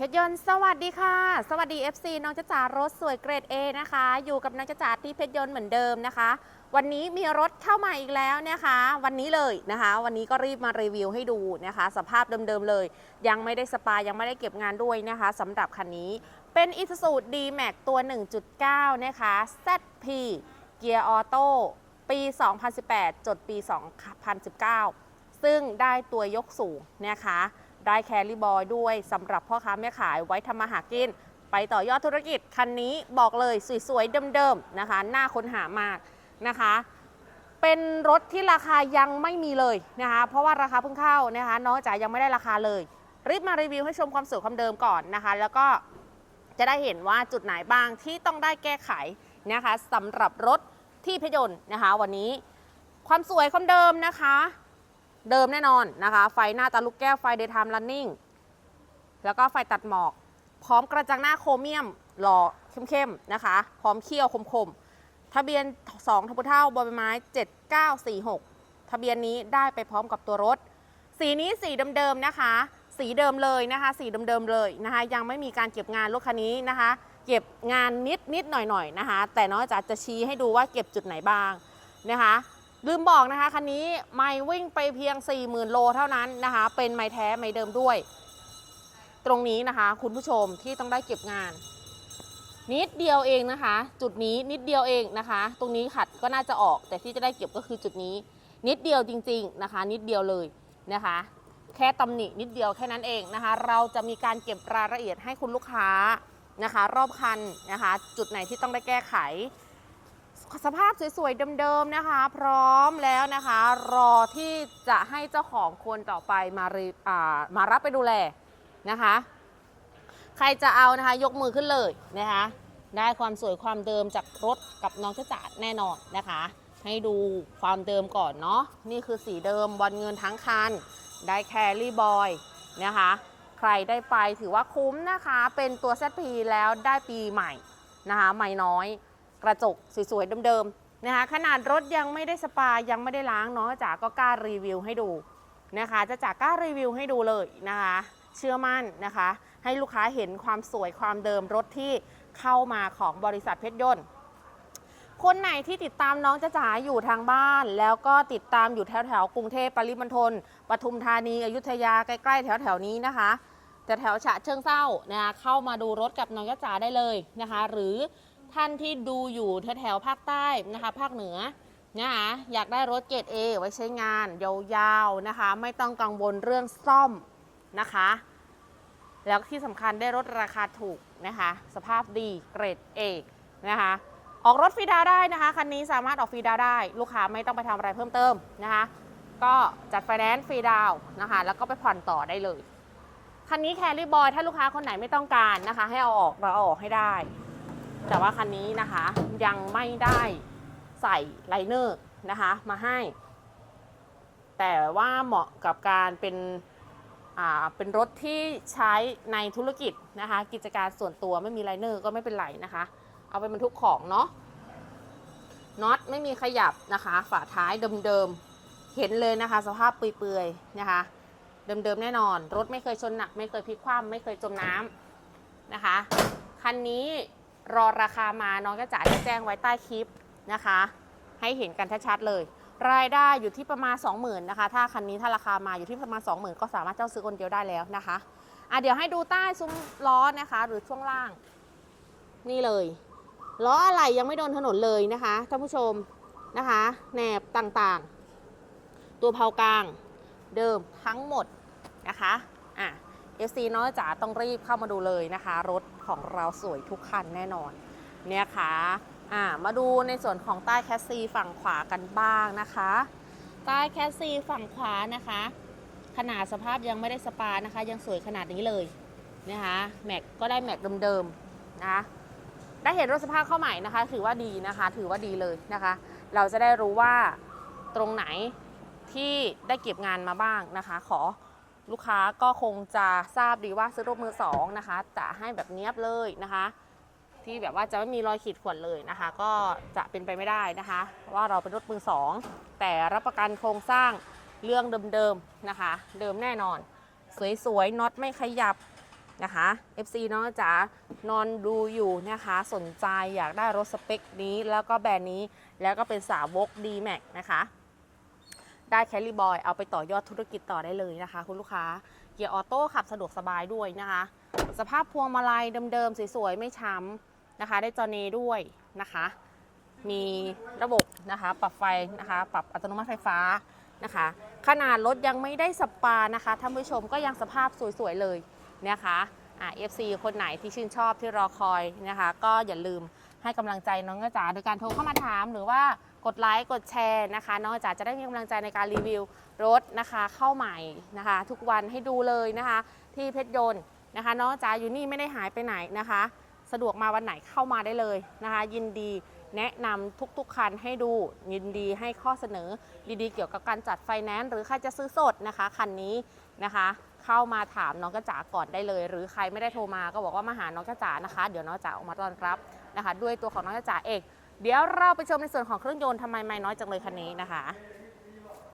เพชรยนต์สวัสดีค่ะ สวัสดี FC น้องจ๊ะจ๋ารถสวยเกรด A นะคะ อยู่กับน้องจ๊ะจ๋าที่เพชรยนต์เหมือนเดิมนะคะ วันนี้มีรถเข้ามาอีกแล้วนะคะ วันนี้เลยนะคะ วันนี้ก็รีบมารีวิวให้ดูนะคะ สภาพเดิมๆเลย ยังไม่ได้สปายังไม่ได้เก็บงานด้วยนะคะสำหรับคันนี้เป็น i s u z u D-Max ตัว 1.9 นะคะ ZP เกียร์ออโต้ปี 2018 จดปี 2019 ซึ่งได้ตัวยกสูงนะคะ ได้แคลิบอยด้วยสำหรับพ่อค้าแม่ขายไว้ทำมาหากิน ไปต่อยอดธุรกิจคันนี้บอกเลยสวยๆเดิมๆนะคะน่าค้นหามากนะคะ เป็นรถที่ราคายังไม่มีเลยนะคะเพราะว่าราคาเพิ่งเข้านะคะน้องจ๋ายังไม่ได้ราคาเลยรีบมารีวิวให้ชมความสวยความเดิมก่อนนะคะ แล้วก็จะได้เห็นว่าจุดไหนบ้างที่ต้องได้แก้ไขนะคะสำหรับรถที่พยนต์นะคะ วันนี้ความสวยความเดิมนะคะ เดิมแน่นอนนะคะ ไฟหน้าตาลูกแก้วไฟ daytime running แล้วก็ไฟตัดหมอก พร้อมกระจังหน้าโครเมียมหล่อเข้มๆนะคะ พร้อมเขี้ยวคมๆ ทะเบียน 2ทะพุเท่าบอใบไม้ 7946 ทะเบียนนี้ได้ไปพร้อมกับตัวรถ สีนี้สีเดิมๆนะคะ สีเดิมเลยนะคะ สีเดิมๆเลยนะคะ ยังไม่มีการเก็บงานรถคันนี้นะคะ เก็บงานนิดนิดๆหน่อยๆนะคะ แต่น้องจะจะชี้ให้ดูว่าเก็บจุดไหนบ้างนะคะ ลืมบอกนะคะ คันนี้ไม่วิ่งไปเพียง 40,000 โลเท่านั้นนะคะ เป็นไม่แท้ไม่เดิมด้วย ตรงนี้นะคะ คุณผู้ชมที่ต้องได้เก็บงาน นิดเดียวเองนะคะ จุดนี้นิดเดียวเองนะคะ ตรงนี้ขัดก็น่าจะออก แต่ที่จะได้เก็บก็คือจุดนี้ นิดเดียวจริง ๆนะคะ นิดเดียวเลยนะคะ แค่ตำหนินิดเดียวแค่นั้นเองนะคะ เราจะมีการเก็บรายละเอียดให้คุณลูกค้านะคะ รอบคันนะคะ จุดไหนที่ต้องได้แก้ไข สภาพสวยๆเดิมๆนะคะ พร้อมแล้วนะคะ รอที่จะให้เจ้าของคนต่อไปมาามารับไปดูแลนะคะ ใครจะเอานะคะยกมือขึ้นเลยนะคะ ได้ความสวยความเดิมจากรถกับน้องเจ้าจ๋าแน่นอนนะคะ ให้ดูความเดิมก่อนเนาะนี่คือสีเดิมบอลเงินทั้งคัน ได้แครี่บอยนะคะใครได้ไปถือว่าคุ้มนะคะ เป็นตัว ZP แล้วได้ปีใหม่นะคะใหม่น้อย กระจกสวยๆเดิมๆนะคะขนาดรถยังไม่ได้สปายังไม่ได้ล้างเน้องจ๋าก็กล้ารีวิวให้ดูนะคะจะจ๋ากล้ารีวิวให้ดูเลยนะคะ เชื่อมั่นนะคะ ให้ลูกค้าเห็นความสวยความเดิมรถที่เข้ามาของบริษัทเพชรยนต์คนไหนที่ติดตามน้องจะจ๋าอยู่ทางบ้าน แล้วก็ติดตามอยู่แถวแถวๆกรุงเทพปริมณฑลปทุมธานีอยุธยาใกล้ๆแถวแถวๆนี้นะคะแต่แถวฉะเชิงเซานะคะเข้ามาดูรถกับน้องจ๊ะจ๋าได้เลยนะคะ หรือ ท่านที่ดูอยู่แถวๆภาคใต้นะคะภาคเหนือนะคะอยากได้รถเกรด A ไว้ใช้งานยาวๆนะคะ ไม่ต้องกังวลเรื่องซ่อมนะคะ แล้วที่สำคัญได้รถราคาถูกนะคะ สภาพดีเกรด A นะคะออกรถฟรีดาวได้นะคะคันนี้สามารถออกฟรีดาวได้ ลูกค้าไม่ต้องไปทำอะไรเพิ่มเติมนะคะ ก็จัดไฟแนนซ์ฟรีดาวนะคะ แล้วก็ไปผ่อนต่อได้เลยคันนี้แคลรี่บอยถ้าลูกค้าคนไหนไม่ต้องการนะคะ ให้เอาออกเราเอาออกให้ได้ แต่ว่าคันนี้นะคะยังไม่ได้ใส่ไลเนอร์นะคะมาให้ แต่ว่าเหมาะกับการเป็นเป็นรถที่ใช้ในธุรกิจนะคะ กิจการส่วนตัวไม่มีไลเนอร์ก็ไม่เป็นไรนะคะ เอาไปบรรทุกของเนาะน็อตไม่มีขยับนะคะ ฝาท้ายเดิมๆ เห็นเลยนะคะ สภาพเปื่อยๆนะคะ เดิมๆแน่นอน รถไม่เคยชนหนัก ไม่เคยพลิกคว่ำไม่เคยจมน้ำนะคะ คันนี้ รอราคามาน้องกระจ๋าจะแจ้งไว้ใต้คลิปนะคะ ให้เห็นกันชัดๆเลย รายได้อยู่ที่ประมาณ 20,000นะคะ ถ้าคันนี้ถ้าราคามาอยู่ที่ประมาณ 20,000 ก็สามารถเจ้าซื้อคนเดียวได้แล้วนะคะอะเดี๋ยวให้ดูใต้ซุ้มล้อนะคะ หรือช่วงล่าง นี่เลยล้ออะไรยังไม่โดนถนนเลยนะคะท่านผู้ชมนะคะแหนบต่างๆ ตัวเพากลางเดิมทั้งหมดนะคะอะ FC น้อยจ๋าต้องรีบเข้ามาดูเลยนะคะ รถของเราสวยทุกคันแน่นอน เนี่ยค่ะอะมาดูในส่วนของใต้แคสซีฝั่งขวากันบ้างนะคะ ใต้แคสซีฝั่งขวานะคะ ขนาดสภาพยังไม่ได้สปานะคะ ยังสวยขนาดนี้เลยนะคะแม็กก็ได้แม็กเดิมๆนะะได้เห็นรถสภาพเข้าใหม่นะคะ ถือว่าดีนะคะ ถือว่าดีเลยนะคะ เราจะได้รู้ว่าตรงไหนที่ได้เก็บงานมาบ้างนะคะ ขอ ลูกค้าก็คงจะทราบดีว่าซื้อรถมือสองนะคะจะให้แบบเนี้ยบเลยนะคะ ที่แบบว่าจะไม่มีรอยขีดข่วนเลยนะคะ ก็จะเป็นไปไม่ได้นะคะ ว่าเราเป็นรถมือสองแต่รับประกันโครงสร้างเรื่องเดิมๆนะคะ เดิมแน่นอน สวยๆน็อตไม่ขยับนะคะ FC น้องจ๋านอนดูอยู่นะคะ สนใจอยากได้รถสเปคนี้แล้วก็แบรนด์นี้แล้วก็เป็นสาวก d m a x นะคะ ได้แคลรี่บอยเอาไปต่อยอดธุรกิจต่อได้เลยนะคะ คุณลูกค้า เกียร์ออโต้ขับสะดวกสบายด้วยนะคะ สภาพพวงมาลัยเดิมๆสวยๆไม่ช้ำนะคะ ได้จอเนด้วยนะคะ มีระบบนะคะ ปรับไฟนะคะ ปรับอัตโนมัติไฟฟ้านะคะ ขนาดรถยังไม่ได้สปานะคะท่านผู้ชมก็ยังสภาพสวยๆเลยนะคะอ่า FC คนไหนที่ชื่นชอบที่รอคอยนะคะ ก็อย่าลืม ให้กำลังใจน้องกระจ๋าโดยการโทรเข้ามาถามหรือว่ากดไลค์กดแชร์นะคะ น้องกระจ๋าจะได้มีกำลังใจในการรีวิวรถนะคะ เข้าใหม่นะคะ ทุกวันให้ดูเลยนะคะ ที่เพชรยนต์นะคะ น้องกระจ๋าอยู่นี่ไม่ได้หายไปไหนนะคะ สะดวกมาวันไหนเข้ามาได้เลยนะคะ ยินดีแนะนำทุกๆคันให้ดูยินดีให้ข้อเสนอดีๆ เกี่ยวกับการจัดไฟแนนซ์หรือใครจะซื้อสดนะคะคันนี้นะคะ เข้ามาถามน้องกระจ๋าก่อนได้เลย หรือใครไม่ได้โทรมาก็บอกว่ามาหาน้องกระจ๋านะคะ เดี๋ยวน้องกระจ๋าออกมาต้อนรับ นะคะ ด้วยตัวของน้องจ๋าเอง เดี๋ยวเราไปชมในส่วนของเครื่องยนต์ทำไมไม่น้อยจังเลยคันนี้นะคะ